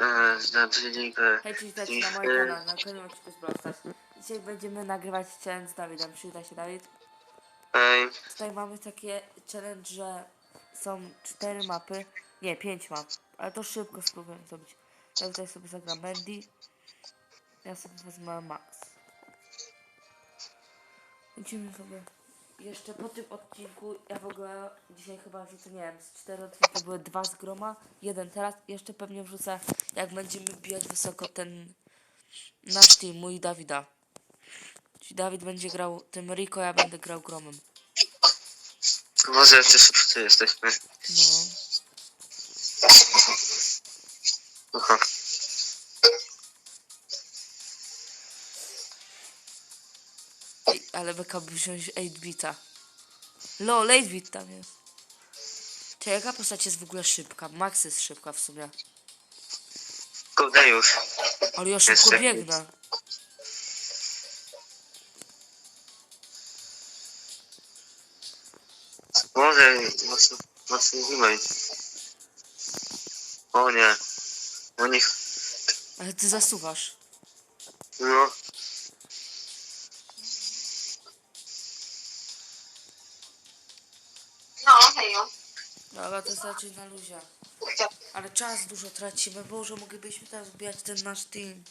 e, znaczyli go. Hej, cześć, witajcie na Ich, moim kanale, na kolejnym odcinku z Brawl Stars. Dzisiaj będziemy nagrywać challenge z Dawidem. Przyda się Dawid. Ej, Tutaj mamy takie challenge, że są cztery mapy. Nie, pięć map. Ale to szybko spróbujemy zrobić. Ja tutaj sobie zagram Mandy. Ja sobie wezmę Max. Lecimy sobie. Jeszcze po tym odcinku, ja w ogóle dzisiaj chyba wrzucę, nie wiem, z cztery odcinki były dwa z groma, jeden teraz. Jeszcze pewnie wrzucę, jak będziemy bijać wysoko ten nasz team, mój Dawida. Czyli Dawid będzie grał tym Rico, ja będę grał gromem. może jeszcze szybciej jesteśmy. No. Aha. Ale beka by wziąć 8-bita. Lol, 8-bit tam jest. Czy jaka postać jest w ogóle szybka? Max jest szybka w sumie. Kurde już. Ale ja szybko Jeszcze. biegnę. Może mocno, mocno zimaj. O nie. O nie. Ale ty zasuwasz. No. No. Dobra, to jest raczej na luzie. Ale czas dużo tracimy. Boże, moglibyśmy teraz wbijać ten nasz team.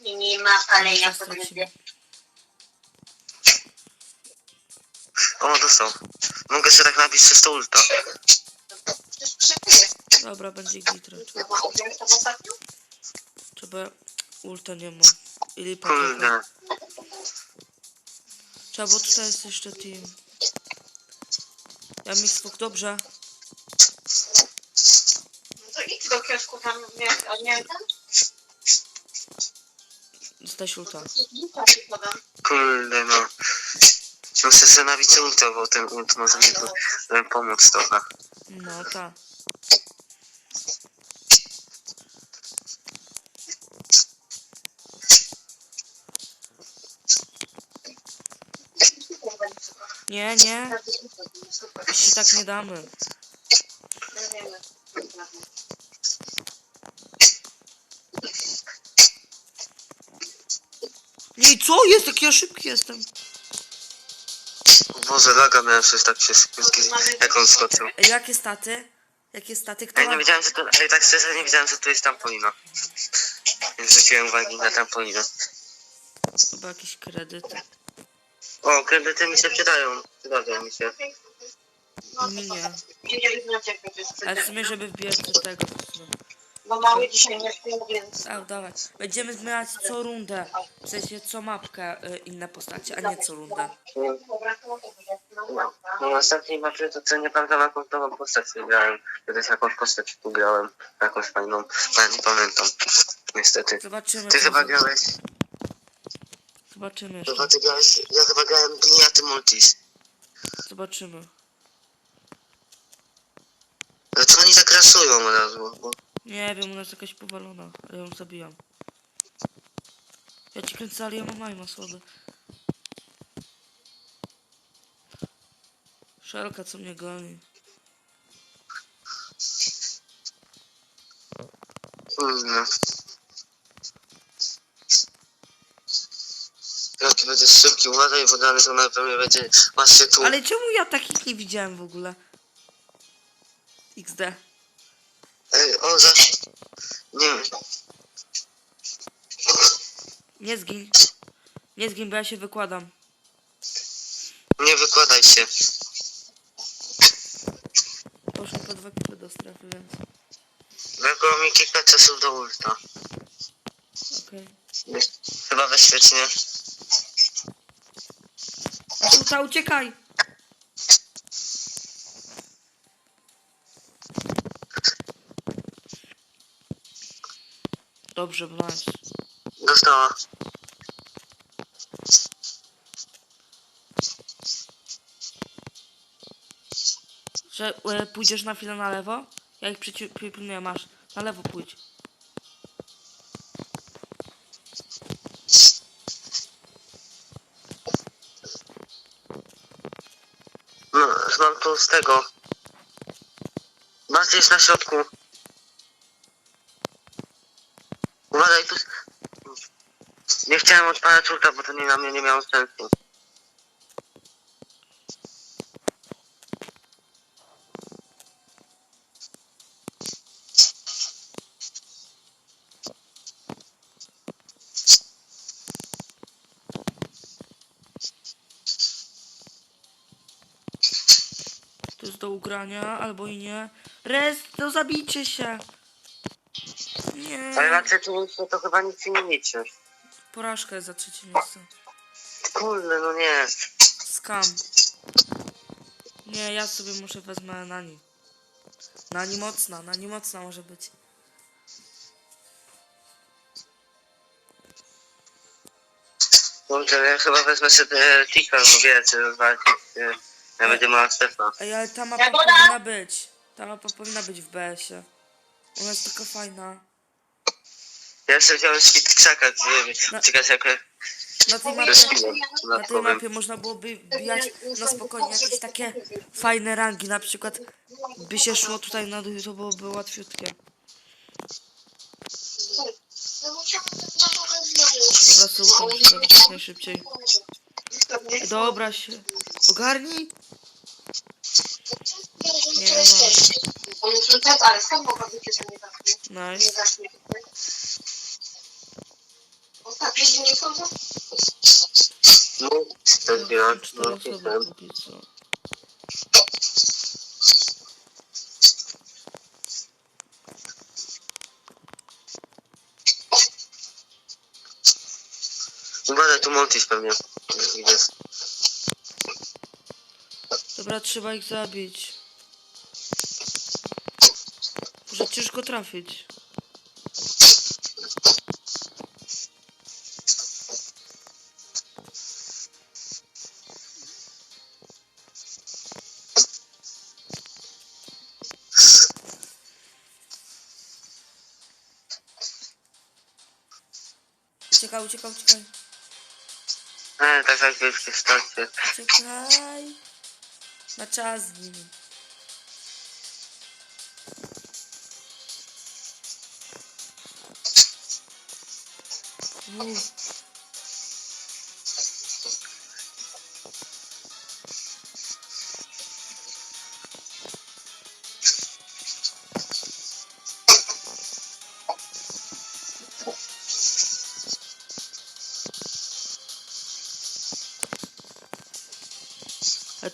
Nie, nie ma palenia po tracimy. O, dostał. Mogę sobie tak nabić przez to ulta. Dobra, będzie git raczej. No, bo uwziąłeś to ostatnio? Trzeba... Ulta nie mam. Ili Kurde. Trzeba, bo tutaj jest jeszcze team. Ja mi spok, dobrze. No to idź do kiosku tam, nie, a nie ten? Dostałeś ulta. Idź ci podam. Kurde no. Muszę sobie nabić ulta, bo ten ult może mi e, pomóc trochę. No tak. Nie, nie. Się tak nie damy. Nie co? Jest, jak ja szybki jestem. Boże, laga miałem coś tak się szybki, jak on skoczył. Ej, jakie staty? Jakie staty? Kto Ej, ma... nie wiedziałem, że to, ej, tak szczerze nie wiedziałem, że tu jest trampolina. Nie zwróciłem uwagi na trampolinę. Chyba jakieś kredyty. O, kredyty mi się przydają. Przydają mi się. Nie. Nie, Ale w sumie, żeby wbijać do tego. to no. Bo mały dzisiaj nie śpił, więc... A, dawaj. Będziemy zmieniać co rundę. W sensie co mapkę y, inne postacie, a nie co rundę. No, no. Na ostatniej mapie to co nie pamiętam jakąś nową postać grałem. Kiedyś jakąś postać tu grałem. Jakąś fajną. Ale nie pamiętam. Niestety. Zobaczymy. Ty co chyba grałeś. Zobaczymy Chyba jeszcze. ty grałeś. Ja chyba grałem Giniaty Multis. Zobaczymy. Ale co oni tak rasują od razu? Bo... Nie wiem, ona jest jakaś powalona. Ja ją zabijam. Ja ci kręcę, ale ja mam majma słabe. Szelka, co mnie goni. Kurde. Szybki, uważaj, bo dalej to na pewno będzie... Patrzcie tu. Ale czemu ja takich nie widziałem w ogóle? XD. Ej, on za... Nie wiem. Nie zgin. Nie zgin, bo ja się wykładam. Nie wykładaj się. Poszło po dwa kilo do strefy, więc... Brakło mi kilka czasów do ulta. Okej. Chyba we Asuta, uciekaj! Dobrze, nice. Dostała. Że e, pójdziesz na chwilę na lewo? Ja ich przypilnuję, masz. Na lewo pójdź. Baz mam tu z tego. Baz jest na środku. Uważaj tu. Nie chciałem odpalać ulta, bo to nie na mnie nie miało sensu. Albo i nie. Rest, to zabijcie się. Nie. Ale na trzecim miejscu to chyba nic nie liczy. Porażka jest za trzecie miejsce. Kurde, no nie. Skam. Nie, ja sobie muszę wezmę Nani. Nani mocna, Nani mocna może być. Dobrze, ja chyba wezmę sobie Tika, bo wiecie, walczyć. Ja będę mała Stefa. Ej, ale ta mapa Jagoda! powinna być. Ta mapa powinna być w BS-ie. Ona jest taka fajna. Ja jeszcze wziąłem Speed Krzaka, czekać jak Na tej mapie, na tej mapie można byłoby bijać na spokojnie jakieś takie fajne rangi. Na przykład by się szło tutaj na dół, to byłoby łatwiutkie. Dobra, słucham, trzeba jak najszybciej. Dobra się. Ogarnij. Nie no. Już tak, ale skąd mogła być, że nie zacznie? Nie Nice. zacznie. Ostatnie dni nie są za... No, to zbiorę, Cztery no, osoby co. Uważaj, tu Montis pewnie. Widzę. Dobra, trzeba ich zabić. Może ciężko trafić. Uciekaj, uciekaj, uciekaj. E, tak w starcie. Uciekaj. Na czas z nimi.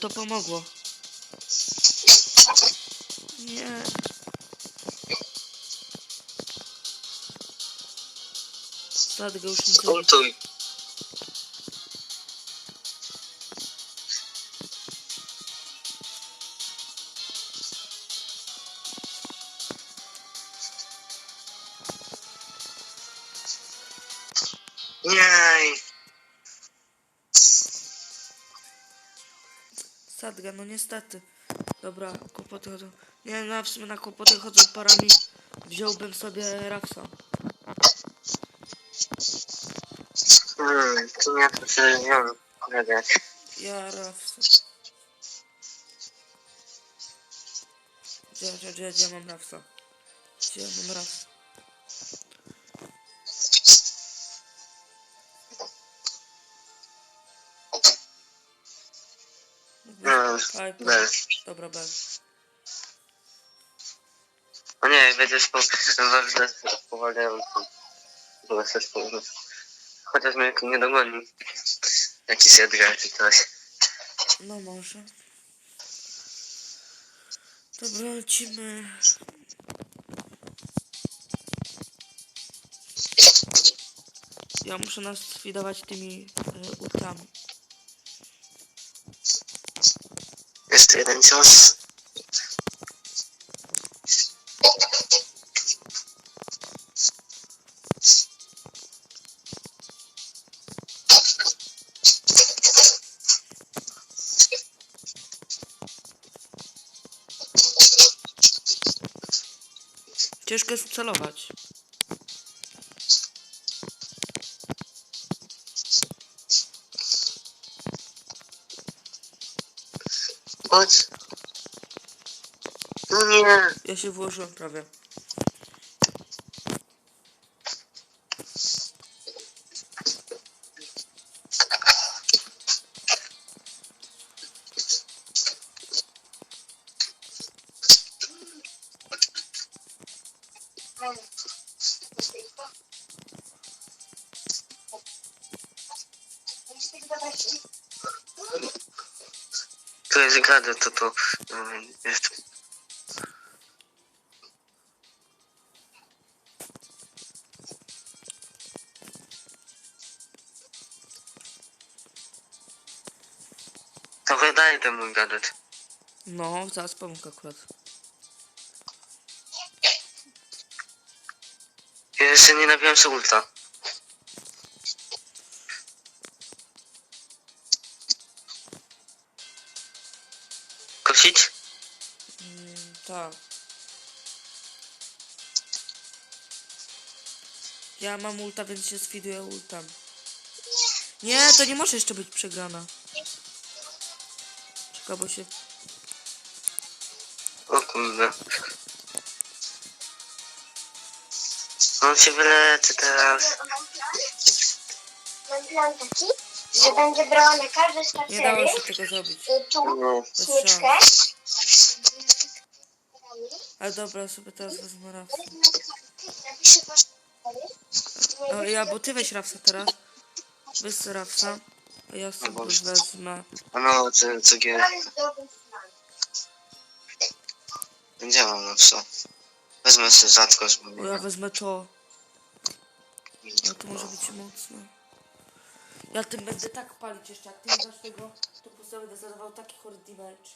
To pomogło. Nie. Sadgę już nie. Nie. Sadga, no niestety. Dobra, kłopoty chodzą. Nie, no w sumie na kłopoty chodzą parami. Wziąłbym sobie Rafsa. Hmm, tu nie to się wziąłem. Pogadać. Ja Rafsa. Gdzie, gdzie, gdzie, gdzie mam Rafsa? Gdzie mam Rafsa? Piper. bez. Dobra, bez. O nie, będziesz po... spowalniającym. Była coś powiem. Chociaż mnie nie dogoni. Jakiś Edgar czy coś. No może. Dobra, lecimy. Ja muszę nas sfidować tymi e, ultami. Jeszcze jeden cios. Ciężko jest celować. Chodź. No nie. Ja się włożyłem prawie. To jest gady, to to mm, jest... To wydaje ten mój gadet. No, zaraz pomógł akurat. Ja jeszcze nie nabiłem sobie ulta. Ja mam ulta, więc się sfiduję ultem. Nie, to nie może jeszcze być przegrana. Czekaj, bo się... O kurde. On się wyleczy teraz. Mam plan taki, że będzie brała na każde Nie dało się tego zrobić. tu No. smyczkę. Ale dobra, sobie teraz wezmę. Napiszę wasze O, ja, bo ty weź Rafsa teraz. Weź sobie Rafsa. A ja sobie Boże. wezmę... No, dobry plan. Nie mam co. Wezmę sobie rzadko, żeby O, ja wezmę to. No to może być mocne. Ja tym będę tak palić jeszcze, jak ty nie dasz tego, to po prostu będę zadawał taki chory damage.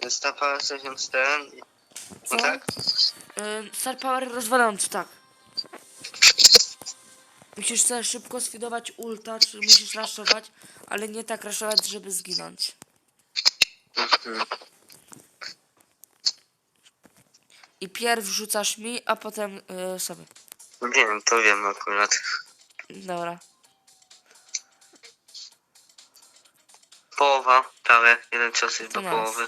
Jest ta para 64. Co? No tak? Yy, Star Power rozwalający, tak. Musisz sobie szybko sfidować ulta, czy musisz raszować, ale nie tak raszować, żeby zginąć. I pierw rzucasz mi, a potem yy, sobie. Wiem, to wiem akurat. Dobra. Połowa, prawie. Jeden cios jest do Nice. połowy.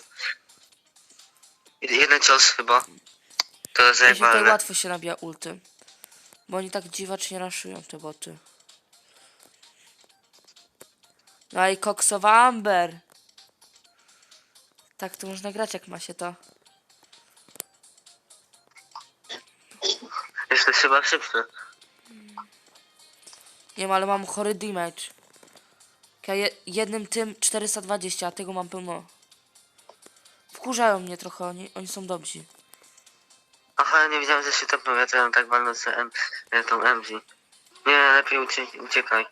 Jed- Jeden cios chyba. Teraz Ja jak się tutaj łatwo się nabija ulty. Bo oni tak dziwacznie raszują te boty. No i koksowa Amber. Tak to można grać jak ma się to. Jesteś chyba szybszy. Nie wiem, ale mam chory damage. Ja je, jednym tym 420, a tego mam pełno. Wkurzają mnie trochę, oni, oni są dobrzy. Aha, nie wiedziałem, że się. Ja teraz tak walnę z E, tą MG. Nie, lepiej ucie, uciekaj.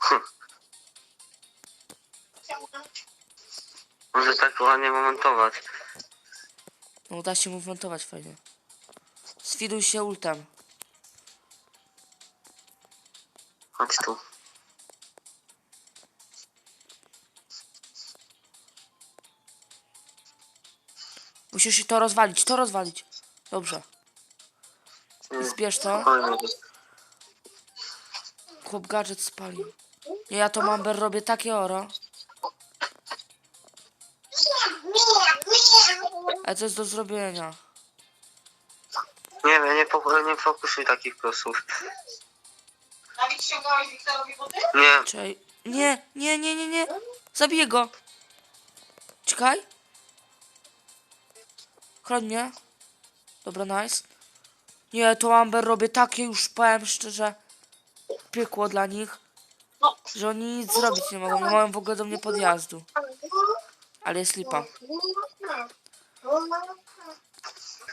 Hm. Może tak ładnie momentować. No uda się mu wmontować fajnie. Sfiduj się ultem. Chodź tu. Musisz to rozwalić, to rozwalić. Dobrze. Zbierz to. Chłop gadżet spalił. Nie, ja to Amber robię takie oro. Ale to jest do zrobienia. Nie wiem, nie, pok- nie fokusuj takich prosów. Dawid ściągałeś Wiktorowi buty? Nie, Czekaj. Nie, nie, nie, nie, nie. Zabiję go. Czekaj. Chroń mnie. Dobra, nice. Nie, to Amber robię takie już, powiem szczerze, piekło dla nich, że oni nic zrobić nie mogą. Nie mają w ogóle do mnie podjazdu. Ale jest lipa.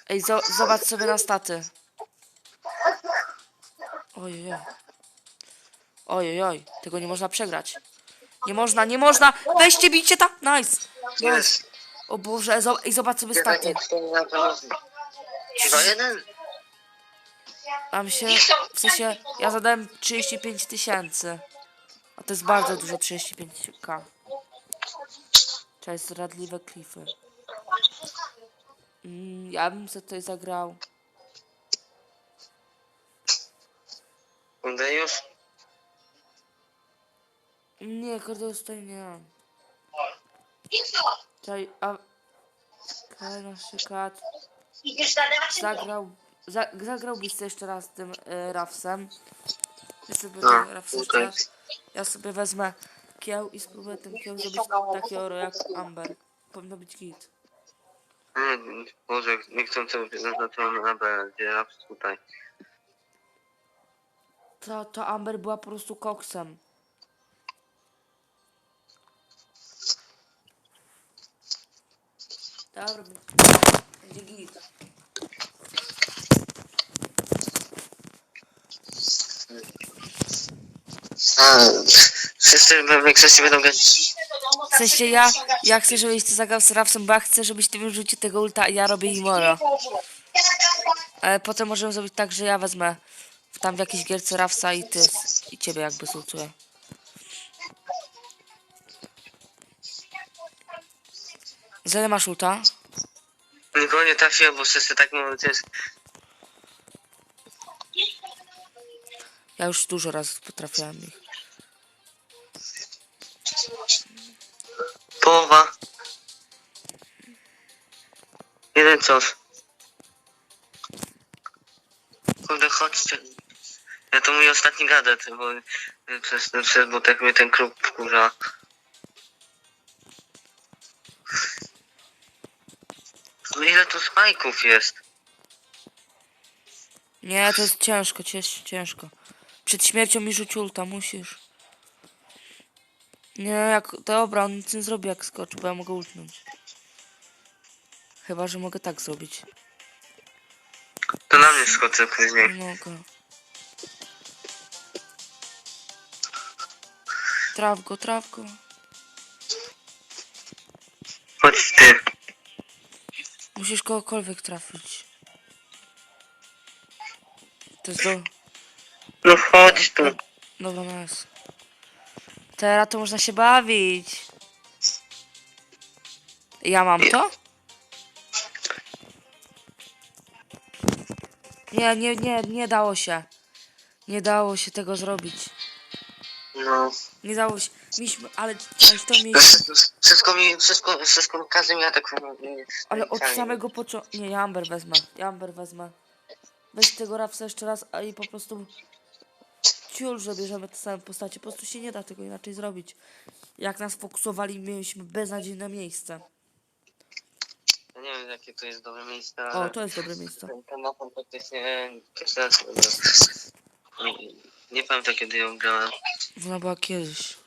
Ej, zo- zobacz sobie na staty. Ojej. Ojej, oj, tego nie można przegrać. Nie można, nie można! Weźcie, bijcie tam! Nice! Nice. O Boże, ej, zobacz sobie staty. Chyba jeden? Mam się, w sensie, ja zadałem 35 tysięcy. A to jest bardzo dużo, 35k. Cześć, zdradliwe klify. Mm, ja bym sobie tutaj zagrał. Będę już? Nie, Kordeus tutaj nie mam. Czekaj, a... Czekaj, na przykład... Idziesz na debat? Zagrał... Za, zagrałbyś sobie jeszcze raz tym y, Rafsem. Ja sobie jeszcze okej. raz... Ja sobie wezmę kieł i spróbuję tym kieł zrobić takie oro jak Amber. Powinno być git. Nie, może nie chcą co zaznaczone na B, gdzie raps tutaj. Ta, ta Amber była po prostu koksem. Dobra, będzie git. A, wszyscy w większości będą grać. W sensie ja, ja chcę, żebyś ty zagrał z Rafsem, bo ja chcę, żebyś ty wyrzucił tego ulta, a ja robię Imora. Ale potem możemy zrobić tak, że ja wezmę w tam w jakiejś gierce Rafsa i ty i ciebie jakby zultuję. Za ile masz ulta? Nikogo nie trafiłem, bo wszyscy tak mówią, to jest Ja już dużo razy potrafiłem ich. połowa. Jeden cios. Kurde, chodźcie. Ja to mój ostatni gadet, bo przez, przez bo tak mnie ten klub wkurza. No ile tu spajków jest? Nie, to jest ciężko, cięż, ciężko. Przed śmiercią mi rzuć ulta, musisz. Nie, jak... Dobra, on nic nie zrobi jak skoczy, bo ja mogę ultnąć. Chyba, że mogę tak zrobić. To na mnie skoczy później. Nie mogę. Traf go, traf go. Chodź ty. Musisz kogokolwiek trafić. To jest do... No chodź tu. Dobra, nice. Teraz to można się bawić. Ja mam to? Nie, nie, nie, nie dało się. Nie dało się tego zrobić. No. Nie dało się. Mieliśmy, ale, ale to mieliśmy. Wszystko mi, wszystko, wszystko każdy mi atakuje. Ale od samego początku. Nie, ja Amber wezmę. Ja Amber wezmę. Weź tego Rapsa jeszcze raz, a i po prostu. Ciul, że bierzemy te same postacie. Po prostu się nie da tego inaczej zrobić. Jak nas fokusowali, mieliśmy beznadziejne miejsce. Ja nie wiem jakie to jest dobre miejsce, ale O, to jest dobre miejsce. ten mapą praktycznie pierwszy raz nie, nie pamiętam kiedy ją grałem. Ona była kiedyś.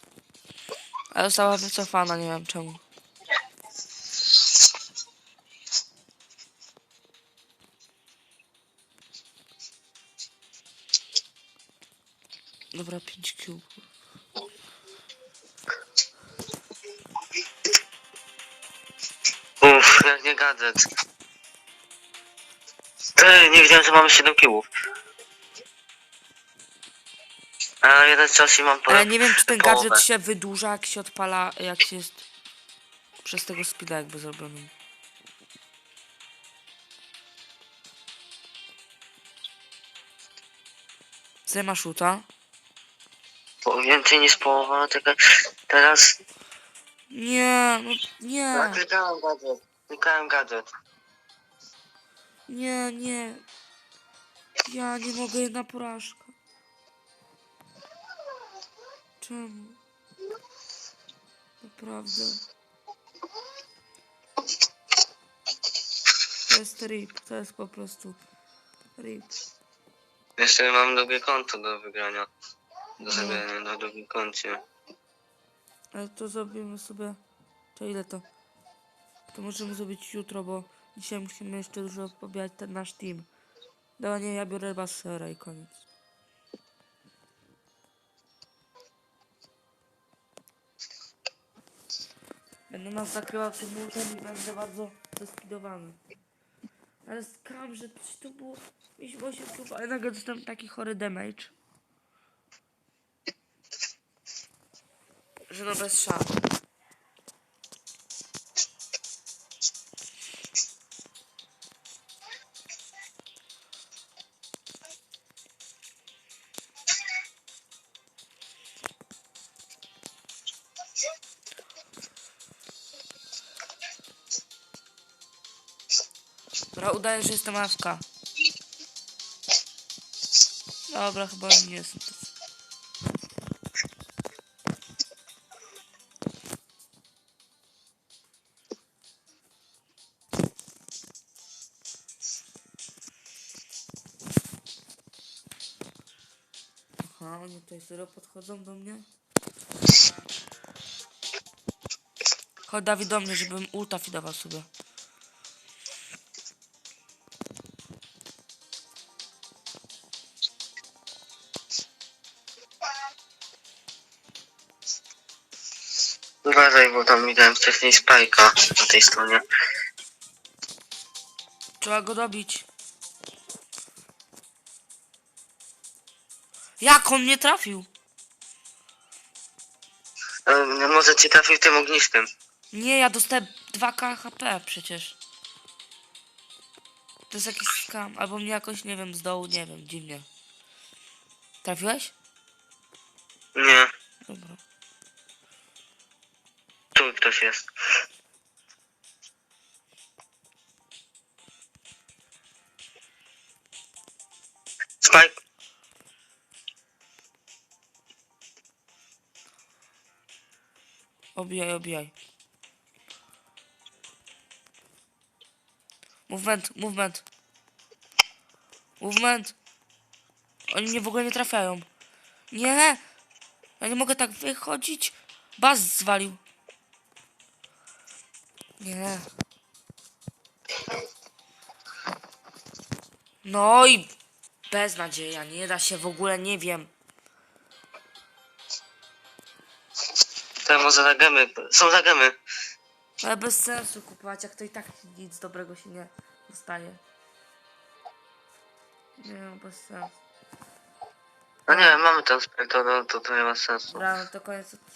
Ale została wycofana, nie wiem czemu. Dobra, 5 cube. Uff, jak nie gadżet. Ej, nie wiedziałem, że mamy 7 kiłów. A jeden czas i mam po Ale nie wiem, czy ten połowę. gadżet się wydłuża, jak się odpala, jak się jest przez tego speeda jakby zrobiony. Co masz uta? Po- Więcej niż połowa, tylko teraz... Nie, no nie, Ja klikałem gadżet. Klikałem gadżet. nie, nie. Ja nie mogę jedna porażka. Czemu? Naprawdę. To jest rip, to jest po prostu rip. Jeszcze mam drugie konto do wygrania. Do zrobienia na drugim koncie. Ale to zrobimy sobie. To ile to? To możemy zrobić jutro, bo dzisiaj musimy jeszcze dużo pobijać ten nasz team. Dobra, nie, ja biorę basera i koniec. Będę nas zakrywał przed multem i będę bardzo zespidowany. Ale skam, że coś to było... Mieliśmy 8 klub, ale nagle dostałem taki chory damage. No bez szans. Dobra, udaję, że jestem awka. Dobra, chyba nie jestem. Tutaj serio podchodzą do mnie. Chodź Dawid do mnie, żebym ulta fidował sobie. Uważaj, bo tam widziałem wcześniej spajka na tej stronie. Trzeba go dobić. Jak on nie trafił? E, może ci trafił tym ognisktem. Nie, ja dostałem 2k HP przecież. To jest jakiś skam. Albo mnie jakoś, nie wiem, z dołu, nie wiem, dziwnie. Trafiłeś? Nie, Dobra. tu ktoś jest. Obijaj, obijaj. Movement, movement. Movement. Oni mnie w ogóle nie trafiają. Nie! Ja nie mogę tak wychodzić. Baz zwalił. Nie. No i beznadzieja. Nie da się w ogóle, nie wiem. To może zagamy. Są zagamy. Ale bez sensu kupować, jak to i tak nic dobrego się nie dostaje. Nie, no bez sensu. No nie, mamy ten spike, to, to, to nie ma sensu. Dobra, no to koniec odcinka.